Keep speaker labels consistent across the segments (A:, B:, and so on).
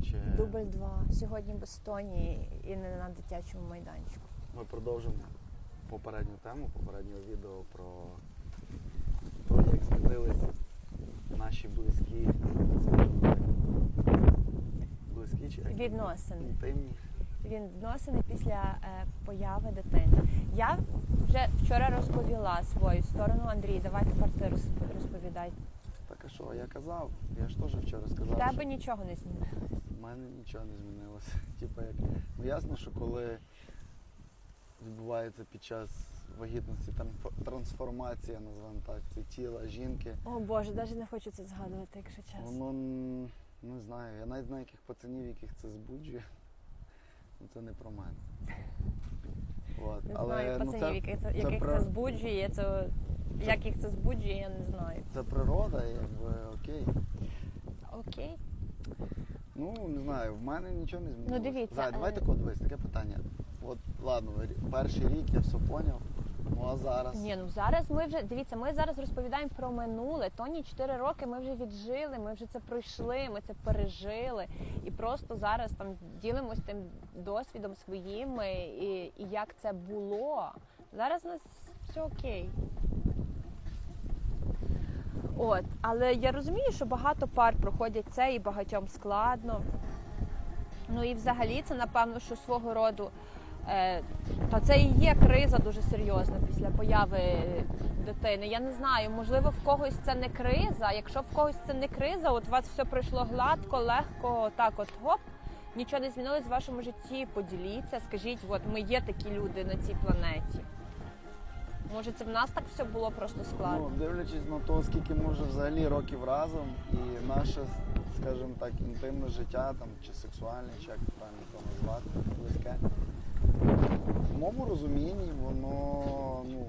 A: Коротше,
B: Дубль 2. Сьогодні без Тоні і не на дитячому майданчику.
A: ми продовжимо попередню тему, попереднього відео про, про як змінились наші близькі, близькі чи?
B: Відносини.
A: інтимні.
B: Відносини після е, появи дитини. Я вже вчора розповіла свою сторону. Андрій, давай тепер ти розповідай.
A: Так а що, я казав, я ж теж вчора
B: В
A: сказав.
B: тебе
A: що...
B: нічого не змінилося.
A: У мене нічого не змінилося. Типа як ну ясно, що коли відбувається під час вагітності трансфо- трансформація, називаємо так, це тіла жінки,
B: О Боже, навіть не хочу це згадувати, якщо чесно.
A: воно не знаю. Я навіть знаю яких пацанів, яких це збуджує. Ну це не про мене. От.
B: Не
A: Але
B: знаю
A: ну,
B: пацанів,
A: це,
B: яких, це,
A: це
B: яких
A: про-
B: це збуджує. Це, як їх це збуджує, я не знаю.
A: це природа, якби окей.
B: Окей.
A: Ну не знаю, в мене нічого не змінилося.
B: дивіться,
A: Зай,
B: е,
A: давай тако дивись, таке питання. От ладно, рі- перший рік я все поняв. Ну а зараз.
B: Ні, ну зараз ми вже дивіться, ми зараз розповідаємо про минуле. Тоні 4 роки ми вже віджили, ми вже це пройшли, ми це пережили. І просто зараз там ділимось тим досвідом своїм і, і, і як це було. Зараз у нас все окей. От, але я розумію, що багато пар проходять це і багатьом складно. Ну і взагалі це напевно, що свого роду. Е, та це і є криза дуже серйозна після появи дитини. Я не знаю, можливо, в когось це не криза. Якщо в когось це не криза, от у вас все пройшло гладко, легко, так от гоп, нічого не змінилось в вашому житті. Поділіться, скажіть, от ми є такі люди на цій планеті. Може, це в нас так все було просто складно?
A: Ну, дивлячись на те, скільки ми вже взагалі років разом, і наше, скажімо так, інтимне життя там, чи сексуальне, чи як правильно то назвати, близьке. В моєму розумінні воно ну,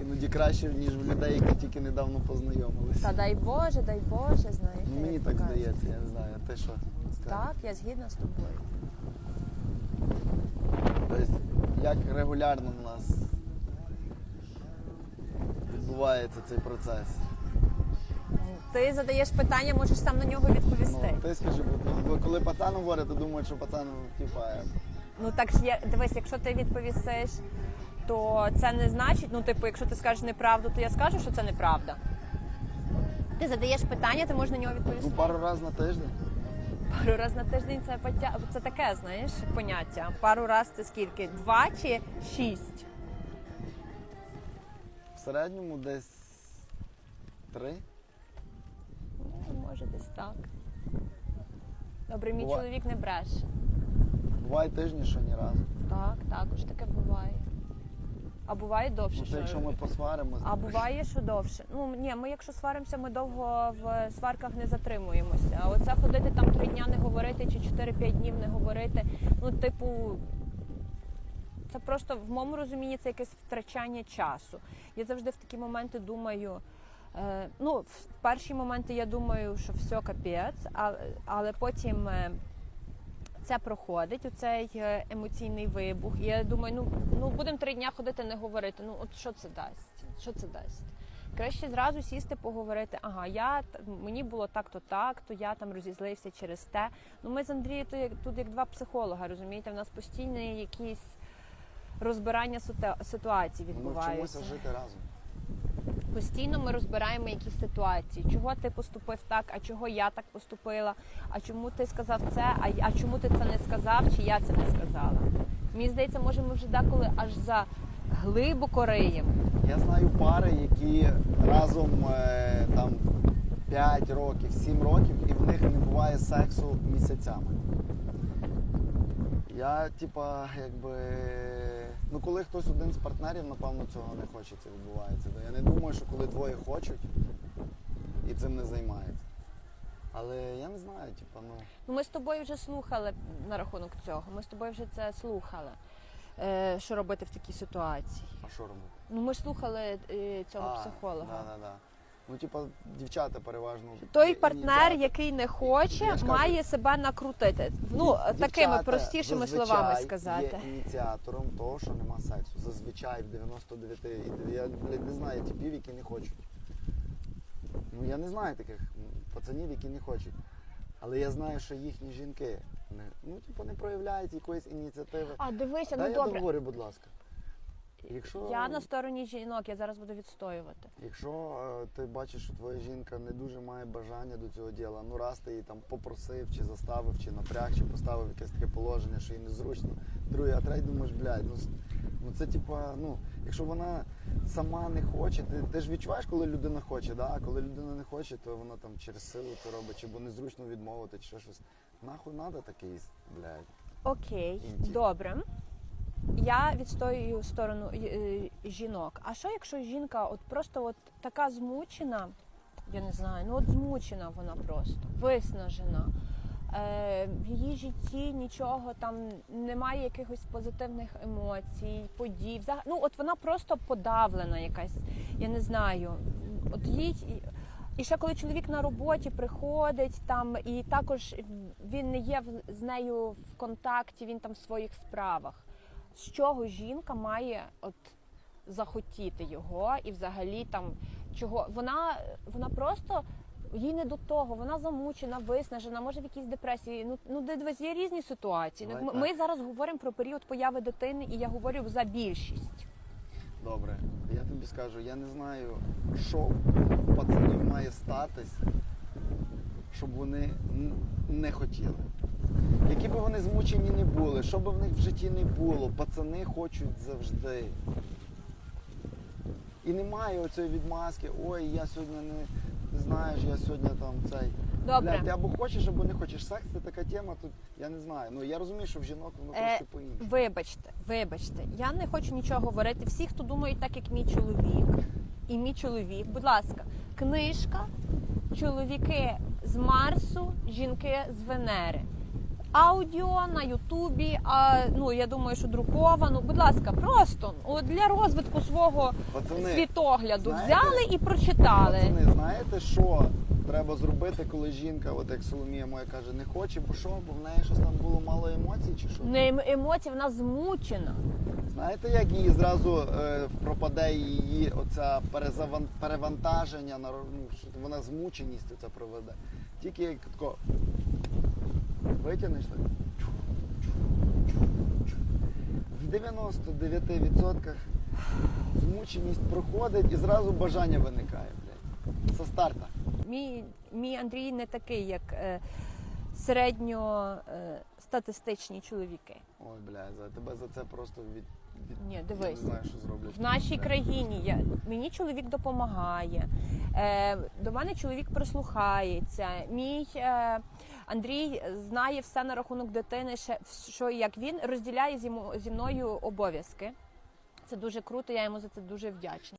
A: іноді краще, ніж в людей, які тільки недавно познайомилися.
B: Та дай Боже, дай Боже, знаєте.
A: Ну, мені
B: як
A: так
B: кажуть.
A: здається, я не знаю. Ти що? скажеш?
B: Так, я згідна з тобою.
A: Тобто, як регулярно в нас відбувається цей процес?
B: Ти задаєш питання, можеш сам на нього відповісти.
A: Ну, ти скажи, бо- коли пацан говорить, то думають, що пацан, типа,
B: Ну так ж я дивись, якщо ти відповісиш, то це не значить, ну типу, якщо ти скажеш неправду, то я скажу, що це неправда. Ти задаєш питання, ти можеш на нього
A: ну,
B: відповісти.
A: пару разів на тиждень.
B: Пару раз на тиждень це потя... це таке, знаєш, поняття. Пару раз це скільки? Два чи шість?
A: В середньому десь три.
B: Ну, може, десь так. Добре, мій
A: Бува-
B: чоловік не бреше.
A: Буває тижні, що ні разу.
B: Так, також таке буває. А буває довше.
A: Ну,
B: що...
A: якщо ми посваримося.
B: А буває, що довше. Ну ні, ми якщо сваримося, ми довго в сварках не затримуємося. А оце ходити там три дня не говорити чи 4-5 днів не говорити. Ну, типу, це просто в моєму розумінні це якесь втрачання часу. Я завжди в такі моменти думаю. Е, ну, в перші моменти я думаю, що все капець, а, але потім. е, Це проходить, оцей е, емоційний вибух. І я думаю, ну, ну будемо три дня ходити, не говорити. Ну, от що це дасть? Що це дасть? Краще зразу сісти, поговорити. Ага, я мені було так-то так, то я там розізлився через те. Ну ми з Андрієм тут як, тут як два психолога, розумієте, в нас постійні якісь розбирання ситуа- ситуацій
A: Ми
B: відбуваються.
A: вчимося жити разом.
B: Постійно ми розбираємо якісь ситуації, чого ти поступив так, а чого я так поступила, а чому ти сказав це, а, а чому ти це не сказав, чи я це не сказала. Мені здається, може, ми вже деколи аж за глибоко риємо.
A: Я знаю пари, які разом е, там 5 років, 7 років, і в них не буває сексу місяцями. Я, типа, якби. Ну, коли хтось один з партнерів, напевно, цього не хоче, це відбувається. Я не думаю, що коли двоє хочуть і цим не займаються. Але я не знаю, типа, ну.
B: Ну, ми з тобою вже слухали на рахунок цього. Ми з тобою вже це слухали. Е, що робити в такій ситуації?
A: А що робити?
B: Ну, ми ж слухали е, цього
A: А,
B: психолога.
A: Да, да, да. Ну, типа, дівчата переважно.
B: Той партнер, який не хоче,
A: кажу,
B: має себе накрутити. Ну, такими простішими
A: зазвичай
B: словами сказати.
A: Є ініціатором того, що нема сексу. Зазвичай в 99 Я блядь, не знаю типів, які не хочуть. Ну я не знаю таких. пацанів, які не хочуть. Але я знаю, що їхні жінки не, ну, типу, не проявляють якоїсь ініціативи.
B: А дивися,
A: Дай
B: ну
A: я
B: добре.
A: договорю, будь ласка. Якщо,
B: Я на стороні жінок, я зараз буду відстоювати.
A: якщо е, ти бачиш, що твоя жінка не дуже має бажання до цього діла, ну раз ти її там попросив, чи заставив, чи напряг, чи поставив якесь таке положення, що їй незручно. Друге, а третє думаєш, блядь, ну, ну це типа, ну, якщо вона сама не хоче, ти, ти ж відчуваєш, коли людина хоче, да? а коли людина не хоче, то вона там через силу це робить, чи бо незручно відмовити, чи ще щось. Нахуй надо такий, блядь.
B: Окей,
A: Інті.
B: добре. Я відстоюю сторону е, жінок. А що якщо жінка от просто от така змучена, я не знаю, ну от змучена вона просто, виснажена. Е, в її житті нічого там немає якихось позитивних емоцій, подій. Ну от вона просто подавлена якась, я не знаю. От їй і ще коли чоловік на роботі приходить там, і також він не є в- з нею в контакті, він там в своїх справах. З чого жінка має от захотіти його і взагалі там чого вона, вона просто їй не до того, вона замучена, виснажена, може в якійсь депресії. Ну ну дивись, є різні ситуації.
A: Давай
B: Ми, ми зараз говоримо про період появи дитини, і я говорю за більшість.
A: Добре, я тобі скажу, я не знаю, що у пацанів має статись, щоб вони не хотіли. Які б вони змучені не були, що б в них в житті не було, пацани хочуть завжди. І немає оцієї відмазки, ой, я сьогодні не, знаєш, я сьогодні там цей.
B: Добре.
A: Блядь, ти або хочеш, або не хочеш. Секс це така тема, тут я не знаю. Ну я розумію, що в жінок воно
B: Е,
A: трошки по-іншому.
B: Вибачте, вибачте, я не хочу нічого говорити. Всі, хто думають так, як мій чоловік, і мій чоловік, будь ласка, книжка, чоловіки з Марсу, жінки з Венери. Аудіо на Ютубі, а ну я думаю, що друковано. Будь ласка, просто от для розвитку свого
A: Пацани,
B: світогляду
A: знаєте-
B: взяли і прочитали.
A: Пацани, знаєте, що треба зробити, коли жінка, от як Соломія моя каже, не хоче, бо що, бо в неї щось там було мало емоцій чи що?
B: Не ем- емоції, вона змучена.
A: Знаєте, як її зразу е, пропаде її оця перезаван... перевантаження, на ну, що вона змученість оця проведе. Тільки як тако витягнеш так. В 99% змученість проходить і зразу бажання виникає, блядь. Це старта.
B: Мій, мій Андрій не такий, як е, середньостатистичні чоловіки.
A: Ой, бля, за тебе за це просто від,
B: Ні,
A: я
B: дивись.
A: не знаю, що зроблять.
B: В нашій країні я, мені чоловік допомагає. Е, до мене чоловік прислухається. Мій е, Андрій знає все на рахунок дитини, ще, що і як він розділяє зі, зі мною обов'язки. Це дуже круто, я йому за це дуже вдячна.